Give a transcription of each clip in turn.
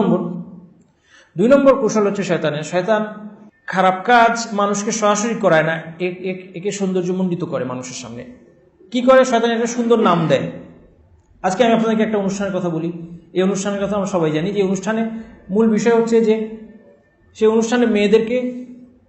নম্বর। দুই নম্বর কৌশল হচ্ছে শয়তানের। শয়তান খারাপ কাজ মানুষকে সরাসরি করায় না একে সৌন্দর্যমণ্ডিত করে মানুষের সামনে। কি করে? শয়তান একটা সুন্দর নাম দেয়। আজকে আমি আপনাদেরকে একটা অনুষ্ঠানের কথা বলি। এই অনুষ্ঠানের কথা আমরা সবাই জানি। যে অনুষ্ঠানে মূল বিষয় হচ্ছে যে সেই অনুষ্ঠানে মেয়েদেরকে,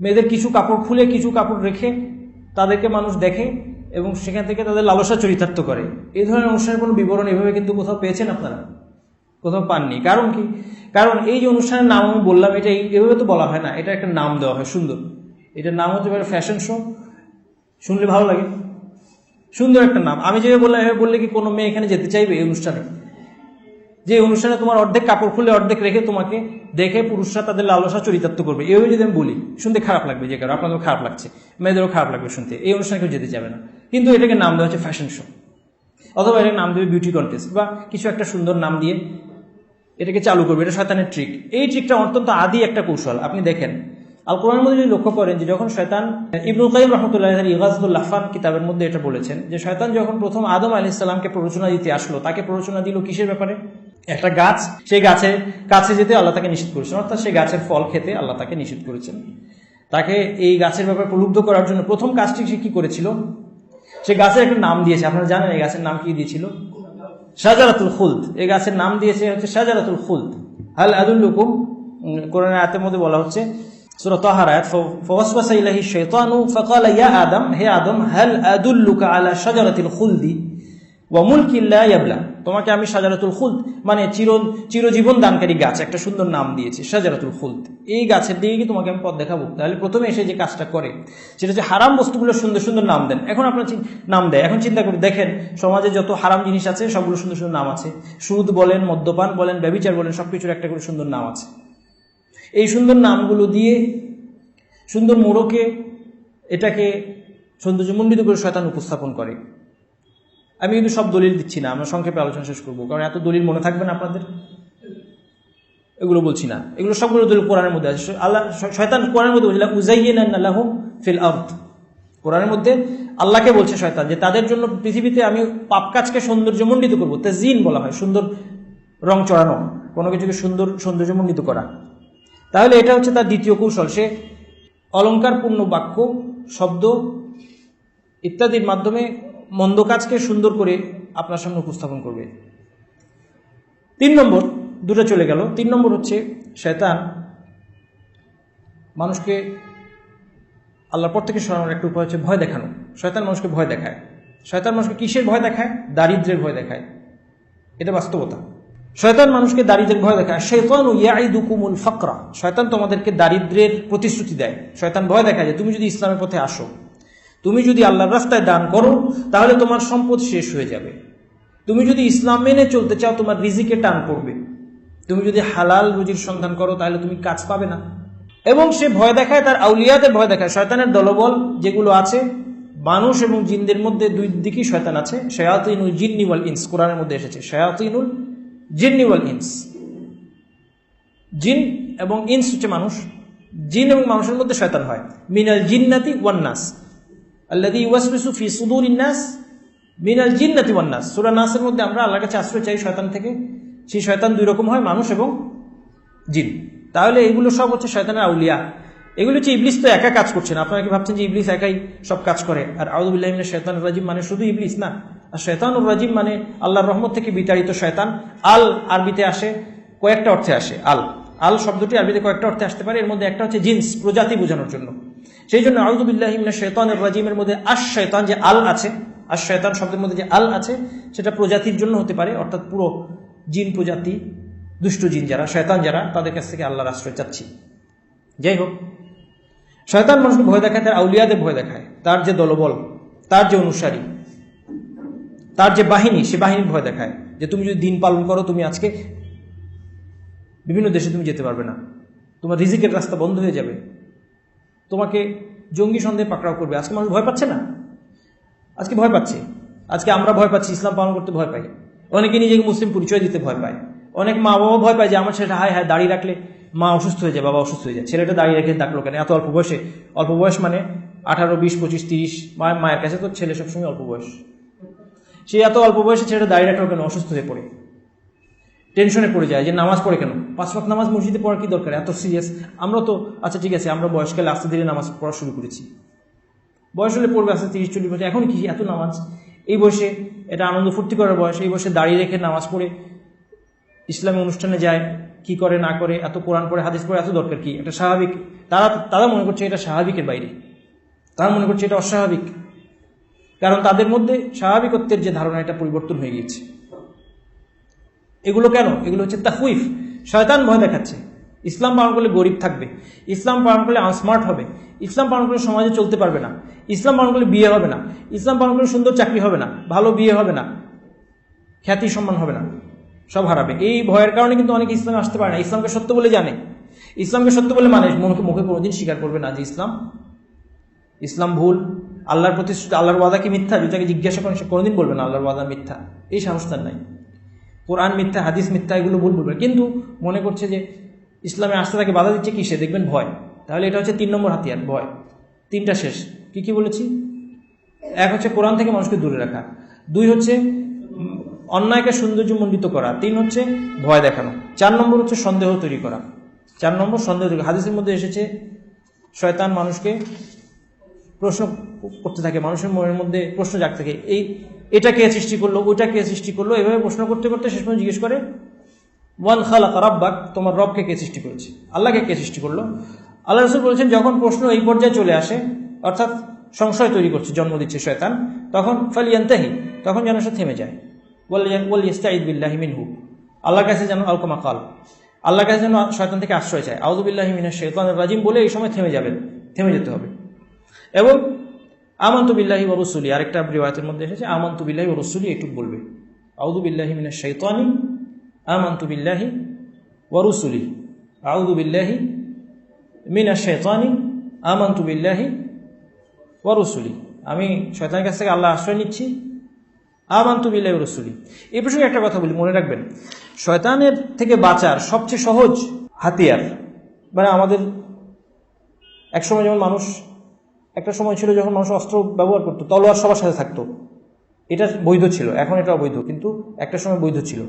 মেয়েদের কিছু কাপড় খুলে, কিছু কাপড় রেখে তাদেরকে মানুষ দেখে এবং সেখান থেকে তাদের লালসা চরিতার্থ করে। এই ধরনের অনুষ্ঠানের কোনো বিবরণ এভাবে কিন্তু কোথাও পেয়েছেন আপনারা? কোথাও পাননি। কারণ কি? কারণ এই যে অনুষ্ঠানের নাম আমি বললাম, এটা এভাবে তো বলা হয় না। এটা একটা নাম দেওয়া হয়, সুন্দর। এটার নাম হতে পারে ফ্যাশন শো শুনলে ভালো লাগে। সুন্দর একটা নাম। আমি যেভাবে বললাম, এভাবে বললে কি কোনো মেয়ে এখানে যেতে চাইবে এই অনুষ্ঠানে? যে অনুষ্ঠানে তোমার অর্ধেক কাপড় খুলে অর্ধেক রেখে তোমাকে দেখে পুরুষরা তাদের লালসা চরিতার্থ করবে। এইভাবে যদি আমি বলি, শুনতে খারাপ লাগবে যে কারও, আপনাদেরও খারাপ লাগছে, মেয়েদেরও খারাপ লাগবে শুনতে। এই অনুষ্ঠানে কেউ যেতে যাবে না। কিন্তু এটাকে নাম দেওয়া হচ্ছে ফ্যাশন শো অথবা এটাকে নাম দেবে বিউটি কন্টেস্ট বা কিছু একটা সুন্দর নাম দিয়ে এটাকে চালু করবে, এটা শয়তানের ট্রিক এই ট্রিকটা অত্যন্ত আদি একটা কৌশল। আপনি দেখেন আল কোরআনের মধ্যে যদি লক্ষ্য করেন যে যখন শয়তান, ইবনুল কাইম রহমতুল্লাহ ইগাজুল লাফান কিতাবের মধ্যে এটা বলেছেন যে শয়তান যখন প্রথম আদম আলি ইসলামকে প্ররোচনা দিতে আসলো, তাকে প্ররোচনা দিল কিসের ব্যাপারে? একটা গাছ। সেই গাছের কাছে যেতে আল্লাহ তাকে নিষেধ করেছেন। অর্থাৎ সেই গাছের ফল খেতে আল্লাহ তাকে নিষেধ করেছেন। তাকে এই গাছের ব্যাপারে প্রলুব্ধ করার জন্য প্রথম কাজটি সে কি করেছিল? সে গাছের একটা নাম দিয়েছে। আপনারা জানেন এই গাছের নাম কি দিয়েছিল? শাজারাতুল খুলদ এই গাছের নাম দিয়েছে হচ্ছে শাজারাতুল খুলদ হাল আদুল্লুকুম উম, কোরআনের আয়াতের মধ্যে বলা হচ্ছে সূরা তাহার আয়াত ফাওয়াসওয়াসা ইলাইহি শাইতানু ফাকালা ইয়া আদম হে আদম হাল আদুল্লুকা আলা শাজারাতিল খুলদি ওয়া মুলকিন লা ইয়াবলা তোমাকে আমি শাজারাতুল খুলদ মানে চির চিরজীবন দানকারী গাছ, একটা সুন্দর নাম দিয়েছি শাজারাতুল খুলদ। এই গাছের দিকে কি তোমাকে আমি পথ দেখাবো? তাহলে প্রথমে এসে যে কাজটা করে, সেটা হচ্ছে হারাম বস্তুগুলো সুন্দর সুন্দর নাম দেন। এখন আপনার নাম দেয়। এখন চিন্তা করে দেখেন, সমাজে যত হারাম জিনিস আছে, সবগুলো সুন্দর সুন্দর নাম আছে। সুদ বলেন, মদ্যপান বলেন, ব্যবিচার বলেন সব কিছুর একটা করে সুন্দর নাম আছে। এই সুন্দর নামগুলো দিয়ে সুন্দর মোড়কে এটাকে সৌন্দর্যমণ্ডিত করে শয়তান উপস্থাপন করে। আমি কিন্তু সব দলিল দিচ্ছি না, আমরা সংক্ষেপে আলোচনা শেষ করব। কারণ এত দলিল মনে থাকবে না আপনাদের? এগুলো বলছি না। এগুলো সবগুলো দলিল কোরআনের মধ্যে আছে। আল্লাহ শয়তান কোরআনের মধ্যে বলছিল আল্লাহ ফিল আর্থ কোরআনের মধ্যে আল্লাহকে বলছে শয়তান যে, তাদের জন্য পৃথিবীতে আমি পাপ কাজকে সৌন্দর্যমণ্ডিত করব। তাজিন বলা হয়, সুন্দর রং চড়ানো, কোনো কিছুকে সুন্দর সৌন্দর্যমণ্ডিত করা। তাহলে এটা হচ্ছে তার দ্বিতীয় কৌশল। সে অলঙ্কারপূর্ণ বাক্য, শব্দ ইত্যাদির মাধ্যমে মন্দ কাজকে সুন্দর করে আপনার সামনে উপস্থাপন করবে। তিন নম্বর, দুটো চলে গেল। তিন নম্বর হচ্ছে, শয়তান মানুষকে আল্লাহর পর থেকে সরানোর একটা উপায় হচ্ছে ভয় দেখানো। শয়তান মানুষকে ভয় দেখায়। শয়তান মানুষকে কিসের ভয় দেখায়? দারিদ্রের ভয় দেখায়। এটা বাস্তবতা। শয়তান মানুষকে দারিদ্রের ভয় দেখায়। শৈতান ইয়াইদুকুমুল ফকরা। শয়তান তোমাদেরকে দারিদ্রের প্রতিশ্রুতি দেয়। শয়তান ভয় দেখায় যে তুমি যদি ইসলামের পথে আসো তুমি যদি আল্লাহর রাস্তায় দান করো, তাহলে তোমার সম্পদ শেষ হয়ে যাবে। তুমি যদি ইসলাম মেনে চলতে চাও, তোমার রিজিকে টান পড়বে। তুমি যদি হালাল রুজির সন্ধান করো, তাহলে তুমি কাজ পাবে না। এবং সে ভয় দেখায়, তার আউলিয়াদের ভয় দেখায়। শয়তানের দলবল যেগুলো আছে, মানুষ এবং জিনদের মধ্যে দুই দিকেই শয়তান আছে। শয়াতিনুল জিন্নিওয়াল ইনস, কোরআনের মধ্যে এসেছে। শয়াতিনুল জিন্নিওয়াল ইনস। জিন এবং ইনস হচ্ছে মানুষ। জিন এবং মানুষের মধ্যে শয়তান হয়। মিনাল জিন্নাতি ওয়ান্নাস আল্লাদি ওয়াসবিসু ফি সুদুর ইন্নাস মিনাল জিন্নাতি ওয়ান্নাস সূরা নাসের মধ্যে আমরা আল্লাহর কাছে আশ্রয় চাই শয়তান থেকে। সেই শয়তান দুই রকম হয়, মানুষ এবং জিন। তাহলে এগুলো সব হচ্ছে শয়তানের আউলিয়া। এগুলো হচ্ছে ইবলিস তো একা কাজ করছে না। আপনারা কি ভাবছেন যে ইবলিস একাই সব কাজ করে? আর আউদুল্লাহিমিনের শয়তান রাজিম মানে শুধু ইবলিস না। আর শয়তানুর রাজিম মানে আল্লাহর রহমত থেকে বিতাড়িত শয়তান। আল আরবিতে আসে, কয়েকটা অর্থে আসে। আল। আল শব্দটি আরবিতে কয়েকটা অর্থে আসতে পারে। এর মধ্যে একটা হচ্ছে জিন্স, প্রজাতি বোঝানোর জন্য। সেই জন্য আউদুবিল্লাহিমিনের শৈতানের রাজিমের মধ্যে আশ শয়তান যে আল আছে আর শয়তান শব্দের মধ্যে যে আল আছে, সেটা প্রজাতির জন্য হতে পারে, অর্থাৎ পুরো জিন প্রজাতি, দুষ্ট জিন যারা শয়তান যারা, তাদের কাছ থেকে আল্লাহর আশ্রয় চাচ্ছি। যাই হোক শয়তান মানুষকে ভয় দেখায়, তার আউলিয়াদের ভয় দেখায়, তার যে দলবল, তার যে অনুসারী, তার যে বাহিনী, সে বাহিনীর ভয় দেখায় যে তুমি যদি দিন পালন করো, তুমি আজকে বিভিন্ন দেশে তুমি যেতে পারবে না। তোমার রিজিকের রাস্তা বন্ধ হয়ে যাবে। তোমাকে জঙ্গি সন্দেহে পাকড়াও করবে। আজকে মানুষ ভয় পাচ্ছে না? আজকে ভয় পাচ্ছে। আজকে আমরা ভয় পাচ্ছি, ইসলাম পালন করতে ভয় পাই অনেকে নিজেকে মুসলিম পরিচয় দিতে ভয় পায়। অনেক মা বাবা ভয় পায় যে আমার ছেলেটা হায় হায় দাঁড়িয়ে রাখলে মা অসুস্থ হয়ে যায়, বাবা অসুস্থ হয়ে যায়। ছেলেটা দাড়ি রেখে ডাকলো কেন? এত অল্প বয়সে। অল্প বয়স মানে আঠারো, বিশ, পঁচিশ, তিরিশ মায়ের মায়ের কাছে তো ছেলে সবসময় অল্প বয়স। সে এত অল্প বয়সে ছেলেটা দাড়ি রাখল কেন? অসুস্থ হয়ে পড়ে। টেনশনে পড়ে যায় যে নামাজ পড়ে কেন? পাঁচ ওয়াক্ত নামাজ মসজিদে পড়ার কি দরকার? এত সিরিয়াস আমরা তো আচ্ছা ঠিক আছে, আমরা বয়সকালে আস্তে ধীরে নামাজ পড়া শুরু করেছি। বয়স হলে পড়বে আস্তে তিরিশ, চল্লিশ বছর। এখন কি এত নামাজ? এই বয়সে এটা আনন্দ ফুর্তি করার বয়স। এই বয়সে দাঁড়িয়ে রেখে নামাজ পড়ে ইসলামী অনুষ্ঠানে যায়, কি করে, না করে, এত কোরআন পড়ে, হাদিস পড়ে, এত দরকার কি? এটা স্বাভাবিক। তারা তারা মনে করছে এটা স্বাভাবিকের বাইরে। তারা মনে করছে এটা অস্বাভাবিক। কারণ তাদের মধ্যে স্বাভাবিকত্বের যে ধারণা, এটা পরিবর্তন হয়ে গিয়েছে। এগুলো কেন? এগুলো হচ্ছে তাহউইফ শয়তান ভয় দেখাচ্ছে। ইসলাম পালন করলে গরিব থাকবে। ইসলাম পালন করলে আনস্মার্ট হবে। ইসলাম পালন করলে সমাজে চলতে পারবে না। ইসলাম পালন করলে বিয়ে হবে না। ইসলাম পালন করলে সুন্দর চাকরি হবে না। ভালো বিয়ে হবে না। খ্যাতি সম্মান হবে না। সব হারাবে। এই ভয়ের কারণে কিন্তু অনেকে ইসলামে আসতে পারে না। ইসলামকে সত্য বলে জানে। ইসলামকে সত্য বলে মানে মুখে মুখে কোনোদিন স্বীকার করবে না যে ইসলাম ইসলাম ভুল। আল্লাহর প্রতিশ্রুতি, আল্লাহর ওয়াদা কি মিথ্যা? যদি তাকে জিজ্ঞাসা করেন, সে কোনোদিন বলবে না আল্লাহর ওয়াদা মিথ্যা। এই সাহস তার নাই। কোরআন মিথ্যা, হাদিস মিথ্যা, এগুলো ভুল বলবে। কিন্তু মনে করছে যে ইসলামে আসতে তাকে বাধা দিচ্ছে কিসে দেখবেন ভয়। তাহলে এটা হচ্ছে তিন নম্বর হাতিয়ার, ভয়। তিনটা শেষ। কি কি বলেছি? এক হচ্ছে কোরআন থেকে মানুষকে দূরে রাখা। দুই হচ্ছে অন্যায়কে সৌন্দর্যমণ্ডিত করা। তিন হচ্ছে ভয় দেখানো। চার নম্বর হচ্ছে সন্দেহ তৈরি করা। চার নম্বর সন্দেহ তৈরি হাদিসের মধ্যে এসেছে, শয়তান মানুষকে প্রশ্ন করতে থাকে, মানুষের মনের মধ্যে প্রশ্ন জাগতে থাকে, এই, এটা কে সৃষ্টি করল, ওইটা কে সৃষ্টি করল, এভাবে প্রশ্ন করতে করতে শেষ পর্যন্ত জিজ্ঞেস করে ওয়ান খালাক রাব্বাক, তোমার রবকে কে সৃষ্টি করেছে? আল্লাহকে কে সৃষ্টি করল? আল্লাহ রসুল বলেছেন, যখন প্রশ্ন এই পর্যায়ে চলে আসে, অর্থাৎ সংশয় তৈরি করছে, জন্ম দিচ্ছে শয়তান, তখন ফালিয়ান্তাহি, তখন যেন সে থেমে যায়। ওয়াল ইস্তাইদ বিল্লাহি মিনহু, আল্লাহর কাছে যেন আলকমা কাল, আল্লাহর কাছে যেন শয়তান থেকে আশ্রয় চায়। আউদুবিল্লাহি মিনাশ শাইতানির রাজিম বলে এই সময় থেমে যাবেন, থেমে যেতে হবে। এবং আমন্ত বিল্লাহি ও রসুলি, আরেকটা রিওয়ায়তের মধ্যে এসেছে, আমন্ত বিল্লাহি ও রসুলি এইটুক বলবে। আউদু বিল্লাহি মিনাশ শাইতানি, আমন্ত বিল্লাহি ও রসুলি। আউদু বিল্লাহি মিনাশ শাইতানি, আমন্ত বিল্লাহি ও রসুলি। আমি শয়তানের কাছ থেকে আল্লাহ আশ্রয় নিচ্ছি, আমান্তু বিল্লাহ রসুলি। এই প্রসঙ্গে একটা কথা বলি, মনে রাখবেন, শয়তানের থেকে বাঁচার সবচেয়ে সহজ হাতিয়ার মানে আমাদের, একসময় যেমন মানুষ একটা সময় ছিল যখন মানুষ অস্ত্র ব্যবহার করতো, তলোয়ার সবার সাথে থাকতো। এটা বৈধ ছিল, এখন এটা অবৈধ, কিন্তু একটা সময় বৈধ ছিল।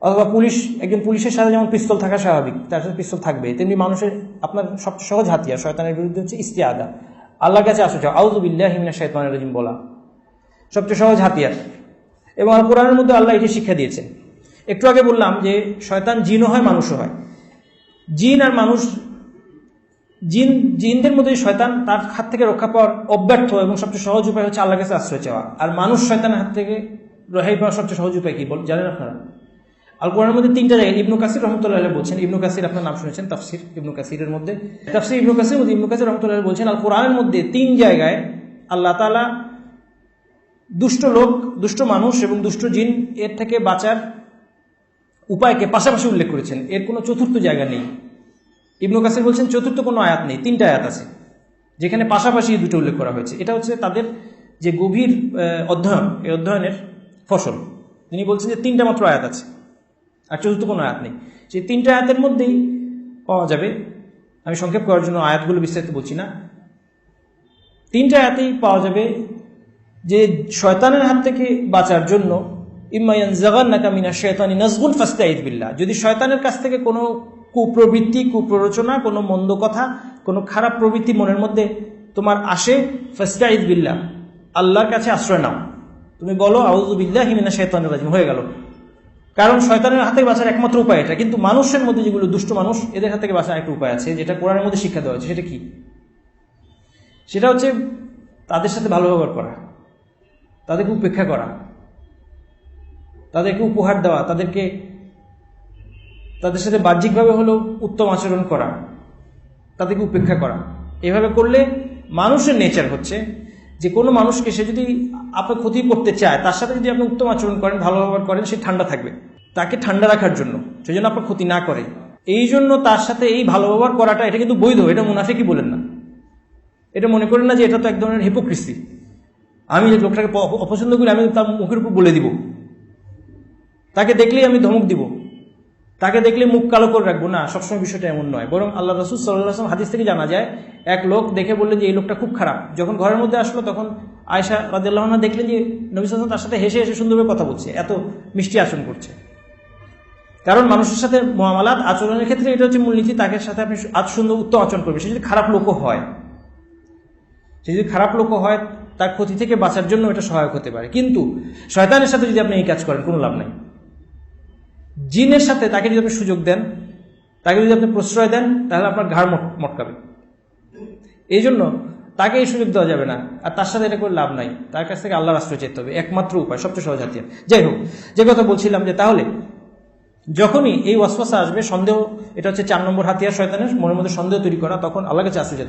অথবা পুলিশ, একজন পুলিশের সাথে যেমন পিস্তল থাকা স্বাভাবিক, তার সাথে পিস্তল থাকবে, তেমনি মানুষের, আপনার সবচেয়ে সহজ হাতিয়ার শয়তানের বিরুদ্ধে হচ্ছে ইস্তিয়াদা আল্লাহর কাছে আসা চাও আউজুবিল্লাহ হিমিনা শয়তানের রাজিম বলা। সবচেয়ে সহজ হাতিয়ার। এবং আল কোরআনের মধ্যে আল্লাহ এটি শিক্ষা দিয়েছেন। একটু আগে বললাম যে, শয়তান জিনও হয়, মানুষও হয়। জিন আর মানুষ জিন, জিনদের মধ্যে শয়তান তার হাত থেকে রক্ষা পাওয়ার অব্যর্থ এবং সবচেয়ে সহজ উপায় হচ্ছে আল্লাহ কাছে আশ্রয় চাওয়া। আর মানুষ শয়তানের হাত থেকে রেহাই পাওয়ার সবচেয়ে সহজ উপায় কি? বল জানেন আপনারা? আল কোরআনের মধ্যে তিনটা জায়গায় ইবনু কাসির রহমতুল্লাহ বলছেন, ইবনু কাসির আপনার নাম শুনেছেন, তাফসির ইবনু কাসিরের মধ্যে। তাফসির ইবনু কাসির মধ্যে ইবনু কাসির রহমতুল্লাহ বলছেন আল কোরআনের মধ্যে তিন জায়গায় আল্লাহ তাআলা দুষ্ট লোক, দুষ্ট মানুষ এবং দুষ্ট জিন এর থেকে বাঁচার উপায়কে পাশাপাশি উল্লেখ করেছেন। এর কোনো চতুর্থ জায়গা নেই। ইবনু কাসির বলছেন, চতুর্থ কোনো আয়াত নেই, তিনটা আয়াত আছে, যেখানে পাশাপাশি দুটো উল্লেখ করা হয়েছে। এটা হচ্ছে তাদের যে গভীর অধ্যয়ন, এই অধ্যয়নের ফসল। তিনি বলছেন যে তিনটা মাত্র আয়াত আছে, আর চতুর্থ কোনো আয়াত নেই। সেই তিনটা আয়াতের মধ্যেই পাওয়া যাবে, আমি সংক্ষেপ করার জন্য আয়াতগুলো বিস্তারিত বলছি না। তিনটা আয়াতেই পাওয়া যাবে যে শয়তানের হাত থেকে বাঁচার জন্য ইম্মায়ান জাগান নাকামিনা শয়তানি নাজগুন ফাস্তাইদ বিল্লাহ। যদি শয়তানের কাছ থেকে কোনো কুপ্রবৃত্তি, কুপ্ররোচনা, কোনো মন্দ কথা, কোনো খারাপ প্রবৃত্তি মনের মধ্যে তোমার আসে ফাস্তাইদ বিল্লাহ। আল্লাহর কাছে আশ্রয় নাও। তুমি বলো, আউযু বিল্লাহি মিনাশ শাইতানির রাজিম হয়ে গেল। কারণ শয়তানের হাত বাঁচার একমাত্র উপায় এটা। কিন্তু মানুষের মধ্যে যেগুলো দুষ্ট মানুষ, এদের হাত থেকে বাঁচার একটা উপায় আছে, যেটা কোরআনের মধ্যে শিক্ষা দেওয়া হয়েছে। সেটা কি? সেটা হচ্ছে তাদের সাথে ভালো ব্যবহার করা, তাদেরকে উপেক্ষা করা, তাদেরকে উপহার দেওয়া, তাদেরকে তাদের সাথে বাহ্যিকভাবে হলেও উত্তম আচরণ করা, তাদেরকে উপেক্ষা করা। এভাবে করলে মানুষের নেচার হচ্ছে যে কোনো মানুষকে সে যদি আপনার ক্ষতি করতে চায়, তার সাথে যদি আপনি উত্তম আচরণ করেন, ভালো ব্যবহার করেন, সে ঠান্ডা থাকবে। তাকে ঠান্ডা রাখার জন্য, সেই জন্য আপনার ক্ষতি না করে। এই জন্য তার সাথে এই ভালো ব্যবহার করাটা, এটা কিন্তু বৈধ, এটা মুনাফিকই বলেন না। এটা মনে করেন না যে এটা তো এক ধরনের হিপোক্রিসি আমি যে লোকটাকে অপছন্দ করি, আমি তার মুখের উপর বলে দিব। তাকে দেখলেই আমি ধমক দিব। তাকে দেখলে মুখ কালো করে রাখব। না, সবসময় বিষয়টা এমন নয়। বরং আল্লাহ রসুল সাল্লাহ হাদিস থেকে জানা যায়, এক লোক দেখে বললেন যে, এই লোকটা খুব খারাপ। যখন ঘরের মধ্যে আসলো, তখন আয়সা রাদিল্লাহনা দেখলেন যে, নবী সাল্লাম তার সাথে হেসে হেসে সুন্দরভাবে কথা বলছে। এত মিষ্টি আচরণ করছে। কারণ মানুষের সাথে মহামালাত আচরণের ক্ষেত্রে এটা হচ্ছে মূলনীতি। তাকে সাথে আপনি সুন্দর উত্তম আচরণ করবেন। সে যদি খারাপ লোকও হয়, সে যদি খারাপ লোকও হয়, তার ক্ষতি থেকে বাঁচার জন্য এটা সহায়ক হতে পারে। কিন্তু শয়তানের সাথে যদি আপনি এই কাজ করেন, কোনো লাভ নাই। জিনের সাথে তাকে যদি আপনি সুযোগ দেন, তাকে যদি আপনি প্রশ্রয় দেন, তাহলে আপনার ঘাড় মট- মটকাবে। এই জন্য তাকে এই সুযোগ দেওয়া যাবে না। আর তার সাথে এটা করে লাভ নাই। তার কাছ থেকে আল্লাহর আশ্রয় চেতে হবে। একমাত্র উপায়, সবচেয়ে সহজ হাতিয়ার। যাই হোক, যে কথা বলছিলাম যে তাহলে যখনই এই ওয়াসওয়াসা আসবে, সন্দেহ, এটা হচ্ছে চার নম্বর হাতিয়ার শয়তানের, মনের মধ্যে সন্দেহ তৈরি করা, তখন আল্লাহর কাছে আশ্রয়।